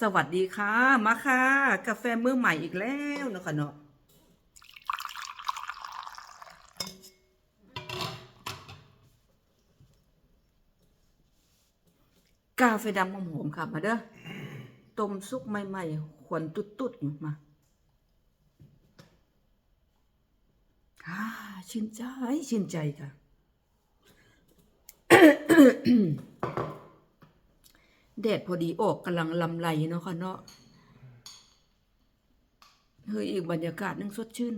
สวัสดีค่ะ มาค่ะ กาแฟมื้อใหม่อีกแล้วนะคะเนาะกาแฟดำหอมๆค่ะ มาเด้อต้มซุปใหม่ๆขวนตุดๆอยู่มาอ่าชื่นใจชื่นใจค่ะ แดดพอดีออกกำลังลำไรเนาะค่ะเนาะเฮ้ยอีกบรรยากาศนึงสดชื่น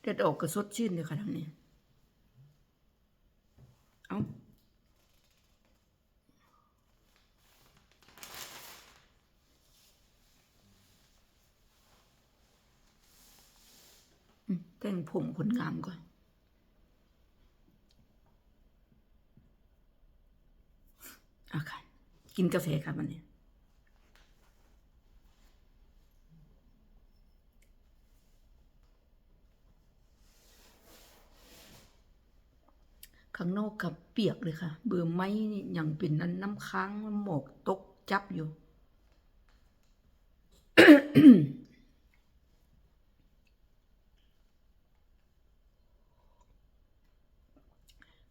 แดดออกก็สดชื่นเลยค่ะทางนี้ เอาอืมแต่งผมคนงามก่อน อะค่ะ กินกาแฟครับวันนี้ข้างนอกกับเปียกเลยค่ะ เบื่อไม้นี่ยังเป็นนั้นน้ำค้างหมอกตกจับอยู่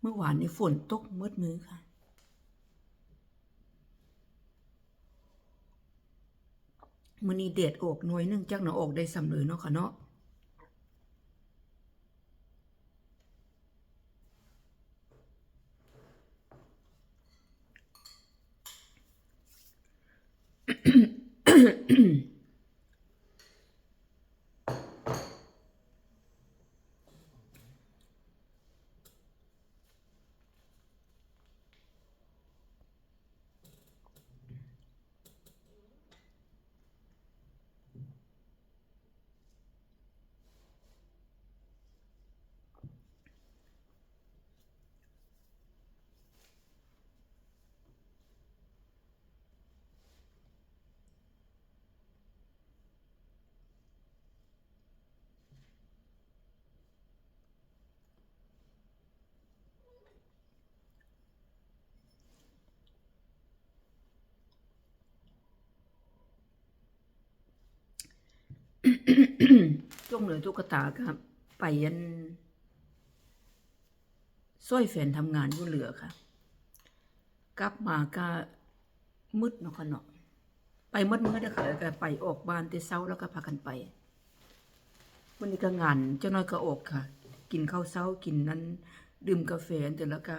เมื่อวานนี้ฝนตกมืดมือค่ะ มื้อนี้เดดออกหน่วยหนึ่งจักหนาอกได้สำเร็จเนาะค่ะเนาะ ช่วงเหลือตุ๊กตาครับไปยันซ้อยแฟนทำงานอยู่เหลือค่ะ กลับมาก็มืดเนาะค่ะเนาะไปมืดมืดเด้อค่ะแล้วก็ไปออกบ้านแต่เช้าแล้วก็พากันไปวันนี้ก็งานเจ้าน้อยก็ออกค่ะ กินข้าวเช้ากินนั้น ดื่มกาแฟแต่แล้วก็